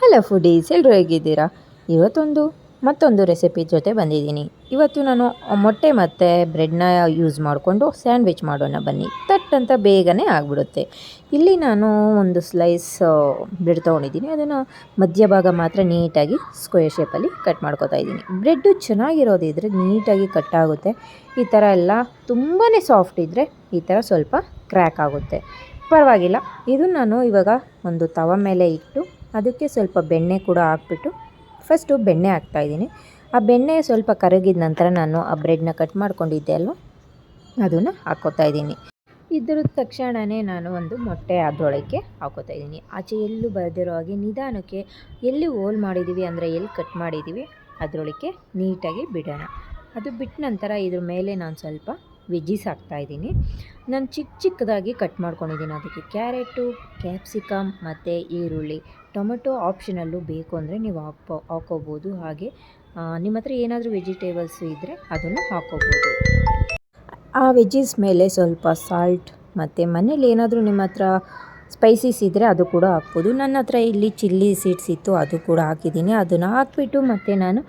Hello foodies ಎಲ್ಲರೂ ಹೇಗಿದ್ದೀರಾ? ಇವತ್ತೊಂದು ಮತ್ತೊಂದು ರೆಸಿಪಿ ಜೊತೆ ಬಂದಿದ್ದೀನಿ. ಇವತ್ತು ನಾನು ಮೊಟ್ಟೆ ಮತ್ತು ಬ್ರೆಡ್ನ ಯೂಸ್ ಮಾಡಿಕೊಂಡು ಸ್ಯಾಂಡ್ವಿಚ್ ಮಾಡೋಣ ಬನ್ನಿ. ತಟ್ ಅಂತ ಬೇಗನೆ ಆಗಿಬಿಡುತ್ತೆ. ಇಲ್ಲಿ ನಾನು ಒಂದು ಸ್ಲೈಸ್ ಬ್ರೆಡ್ ತೊಗೊಂಡಿದ್ದೀನಿ. ಅದನ್ನು ಮಧ್ಯಭಾಗ ಮಾತ್ರ ನೀಟಾಗಿ ಸ್ಕ್ವೇರ್ ಶೇಪಲ್ಲಿ ಕಟ್ ಮಾಡ್ಕೊತಾ ಇದ್ದೀನಿ. ಬ್ರೆಡ್ಡು ಚೆನ್ನಾಗಿರೋದಿದ್ರೆ ನೀಟಾಗಿ ಕಟ್ ಆಗುತ್ತೆ. ಈ ಥರ ಎಲ್ಲ ತುಂಬಾ ಸಾಫ್ಟ್ ಇದ್ದರೆ ಈ ಥರ ಸ್ವಲ್ಪ ಕ್ರ್ಯಾಕ್ ಆಗುತ್ತೆ. ಪರವಾಗಿಲ್ಲ. ಇದು ನಾನು ಇವಾಗ ಒಂದು ತವ ಮೇಲೆ ಇಟ್ಟು ಅದಕ್ಕೆ ಸ್ವಲ್ಪ ಬೆಣ್ಣೆ ಕೂಡ ಹಾಕ್ಬಿಟ್ಟು ಫಸ್ಟು ಬೆಣ್ಣೆ ಹಾಕ್ತಾಯಿದ್ದೀನಿ ಆ ಬೆಣ್ಣೆ ಸ್ವಲ್ಪ ಕರಗಿದ ನಂತರ ನಾನು ಆ ಬ್ರೆಡ್ನ ಕಟ್ ಮಾಡ್ಕೊಂಡಿದ್ದೆ ಅಲ್ವ? ಅದನ್ನು ಹಾಕೋತಾ ಇದ್ದೀನಿ. ಇದರ ತಕ್ಷಣವೇ ನಾನು ಒಂದು ಮೊಟ್ಟೆ ಅದರೊಳಗೆ ಹಾಕೋತಾ ಇದ್ದೀನಿ. ಆಚೆ ಎಲ್ಲೂ ಬರೆದಿರೋ ಹಾಗೆ ನಿಧಾನಕ್ಕೆ ಎಲ್ಲಿ ಹೋಲ್ ಮಾಡಿದ್ದೀವಿ ಅಂದರೆ ಎಲ್ಲಿ ಕಟ್ ಮಾಡಿದ್ದೀವಿ ಅದರೊಳಗೆ ನೀಟಾಗಿ ಬಿಡೋಣ. ಅದು ಬಿಟ್ಟ ನಂತರ ಇದ್ರ ಮೇಲೆ ನಾನು ಸ್ವಲ್ಪ ವೆಜ್ಜೀಸ್ ಹಾಕ್ತಾಯಿದ್ದೀನಿ ನಾನು ಚಿಕ್ಕ ಚಿಕ್ಕದಾಗಿ ಕಟ್ ಮಾಡ್ಕೊಂಡಿದ್ದೀನಿ ಅದಕ್ಕೆ ಕ್ಯಾರೆಟು, ಕ್ಯಾಪ್ಸಿಕಮ್ ಮತ್ತು ಈರುಳ್ಳಿ. ಟೊಮೆಟೊ ಆಪ್ಷನಲ್ಲೂ ಬೇಕು ಅಂದರೆ ನೀವು ಹಾಕ್ಬೋ ಹಾಕೋಬೋದು. ಹಾಗೆ ನಿಮ್ಮ ಹತ್ರ ಏನಾದರೂ ವೆಜಿಟೇಬಲ್ಸ್ ಇದ್ದರೆ ಅದನ್ನು ಹಾಕೋಬೋದು. ಆ ವೆಜ್ಜಿಸ್ ಮೇಲೆ ಸ್ವಲ್ಪ ಸಾಲ್ಟ್ ಮತ್ತು ಮನೇಲಿ ಏನಾದರೂ ನಿಮ್ಮ ಹತ್ರ ಸ್ಪೈಸೀಸ್ ಇದ್ದರೆ ಅದು ಕೂಡ ಹಾಕ್ಬೋದು. ನನ್ನ ಹತ್ರ ಇಲ್ಲಿ ಚಿಲ್ಲಿ ಸೀಡ್ಸ್ ಇತ್ತು, ಅದು ಕೂಡ ಹಾಕಿದ್ದೀನಿ. ಅದನ್ನು ಹಾಕ್ಬಿಟ್ಟು ಮತ್ತು ನಾನು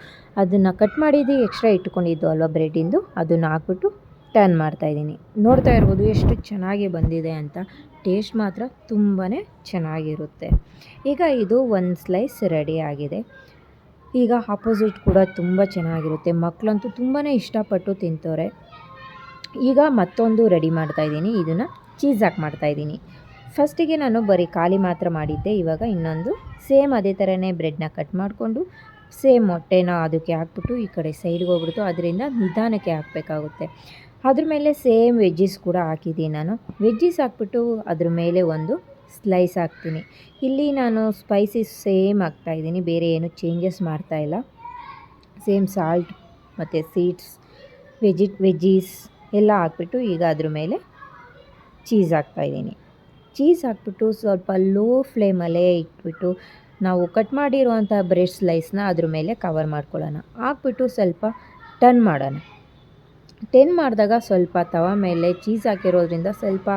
ಅದನ್ನು ಕಟ್ ಮಾಡಿದ್ದು ಎಕ್ಸ್ಟ್ರಾ ಇಟ್ಕೊಂಡಿದ್ದು ಅಲ್ವಾ ಬ್ರೆಡ್ಡಿಂದು ಅದನ್ನು ಹಾಕ್ಬಿಟ್ಟು ಟರ್ನ್ ಮಾಡ್ತಾಯಿದ್ದೀನಿ ನೋಡ್ತಾ ಇರ್ಬೋದು ಎಷ್ಟು ಚೆನ್ನಾಗಿ ಬಂದಿದೆ ಅಂತ. ಟೇಸ್ಟ್ ಮಾತ್ರ ತುಂಬಾ ಚೆನ್ನಾಗಿರುತ್ತೆ. ಈಗ ಇದು ಒಂದು ಸ್ಲೈಸ್ ರೆಡಿ ಆಗಿದೆ. ಈಗ ಆಪೋಸಿಟ್ ಕೂಡ ತುಂಬ ಚೆನ್ನಾಗಿರುತ್ತೆ. ಮಕ್ಕಳಂತೂ ತುಂಬಾ ಇಷ್ಟಪಟ್ಟು ತಿಂತವ್ರೆ. ಈಗ ಮತ್ತೊಂದು ರೆಡಿ ಮಾಡ್ತಾಯಿದ್ದೀನಿ ಇದನ್ನು ಚೀಸ್ ಹಾಕಿ ಮಾಡ್ತಾಯಿದ್ದೀನಿ ಫಸ್ಟಿಗೆ ನಾನು ಬರೀ ಖಾಲಿ ಮಾತ್ರ ಮಾಡಿದ್ದೆ. ಇವಾಗ ಇನ್ನೊಂದು ಸೇಮ್ ಅದೇ ಥರನೇ ಬ್ರೆಡ್ನ ಕಟ್ ಮಾಡಿಕೊಂಡು ಸೇಮ್ ಮೊಟ್ಟೆನ ಅದಕ್ಕೆ ಹಾಕ್ಬಿಟ್ಟು ಈ ಕಡೆ ಸೈಡ್ಗೆ ಹೋಗ್ಬಿಡ್ತು. ಅದರಿಂದ ನಿಧಾನಕ್ಕೆ ಹಾಕಬೇಕಾಗುತ್ತೆ. ಅದ್ರ ಮೇಲೆ ಸೇಮ್ ವೆಜ್ಜಿಸ್ ಕೂಡ ಹಾಕಿದ್ದೀನಿ ನಾನು. ವೆಜ್ಜಿಸ್ ಹಾಕ್ಬಿಟ್ಟು ಅದ್ರ ಮೇಲೆ ಒಂದು ಸ್ಲೈಸ್ ಹಾಕ್ತೀನಿ. ಇಲ್ಲಿ ನಾನು ಸ್ಪೈಸಿಸ್ ಸೇಮ್ ಹಾಕ್ತಾಯಿದ್ದೀನಿ ಬೇರೆ ಏನು ಚೇಂಜಸ್ ಮಾಡ್ತಾಯಿಲ್ಲ ಸೇಮ್ ಸಾಲ್ಟ್ ಮತ್ತು ಸೀಡ್ಸ್, ವೆಜಿ, ವೆಜ್ಜೀಸ್ ಎಲ್ಲ ಹಾಕ್ಬಿಟ್ಟು ಈಗ ಅದ್ರ ಮೇಲೆ ಚೀಸ್ ಹಾಕ್ತಾಯಿದ್ದೀನಿ ಚೀಸ್ ಹಾಕ್ಬಿಟ್ಟು ಸ್ವಲ್ಪ ಲೋ ಫ್ಲೇಮಲ್ಲೇ ಇಟ್ಬಿಟ್ಟು ನಾವು ಕಟ್ ಮಾಡಿರುವಂಥ ಬ್ರೆಡ್ ಸ್ಲೈಸ್ನ ಅದ್ರ ಮೇಲೆ ಕವರ್ ಮಾಡ್ಕೊಳ್ಳೋಣ. ಹಾಕ್ಬಿಟ್ಟು ಸ್ವಲ್ಪ ಟರ್ನ್ ಮಾಡೋಣ. ಟೆನ್ ಮಾಡಿದಾಗ ಸ್ವಲ್ಪ ತವ ಮೇಲೆ ಚೀಸ್ ಹಾಕಿರೋದ್ರಿಂದ ಸ್ವಲ್ಪ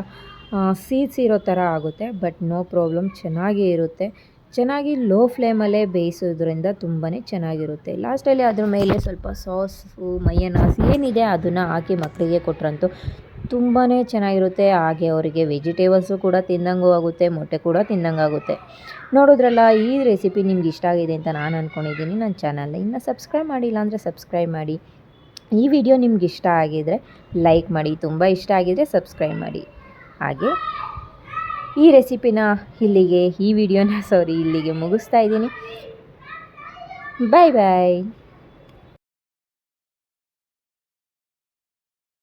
ಸೀಡ್ಸ್ ಇರೋ ಥರ ಆಗುತ್ತೆ ಬಟ್ ನೋ ಪ್ರಾಬ್ಲಮ್ ಚೆನ್ನಾಗೇ ಇರುತ್ತೆ. ಚೆನ್ನಾಗಿ ಲೋ ಫ್ಲೇಮಲ್ಲೇ ಬೇಯಿಸೋದ್ರಿಂದ ತುಂಬಾ ಚೆನ್ನಾಗಿರುತ್ತೆ. ಲಾಸ್ಟಲ್ಲಿ ಅದ್ರ ಮೇಲೆ ಸ್ವಲ್ಪ ಸಾಸು ಮಯನಾಸ್ ಏನಿದೆ ಅದನ್ನು ಹಾಕಿ ಮಕ್ಕಳಿಗೆ ಕೊಟ್ರಂತೂ ತುಂಬಾ ಚೆನ್ನಾಗಿರುತ್ತೆ. ಹಾಗೆ ಅವರಿಗೆ ವೆಜಿಟೇಬಲ್ಸು ಕೂಡ ತಿಂದಂಗೂ ಆಗುತ್ತೆ, ಮೊಟ್ಟೆ ಕೂಡ ತಿಂದಂಗಾಗುತ್ತೆ ನೋಡಿದ್ರಲ್ಲ, ಈ ರೆಸಿಪಿ ನಿಮ್ಗೆ ಇಷ್ಟ ಆಗಿದೆ ಅಂತ ನಾನು ಅಂದ್ಕೊಂಡಿದ್ದೀನಿ ನನ್ನ ಚಾನಲ್ನ ಇನ್ನು ಸಬ್ಸ್ಕ್ರೈಬ್ ಮಾಡಿಲ್ಲ ಅಂದರೆ ಸಬ್ಸ್ಕ್ರೈಬ್ ಮಾಡಿ. ಈ ವಿಡಿಯೋ ನಿಮ್ಗೆ ಇಷ್ಟ ಆಗಿದರೆ ಲೈಕ್ ಮಾಡಿ, ತುಂಬ ಇಷ್ಟ ಆಗಿದರೆ ಸಬ್ಸ್ಕ್ರೈಬ್ ಮಾಡಿ. ಹಾಗೆ ಈ ರೆಸಿಪಿನ ಇಲ್ಲಿಗೆ, ಈ ವಿಡಿಯೋನ ಸಾರಿ ಇಲ್ಲಿಗೆ ಮುಗಿಸ್ತಾ ಇದ್ದೀನಿ. ಬಾಯ್ ಬಾಯ್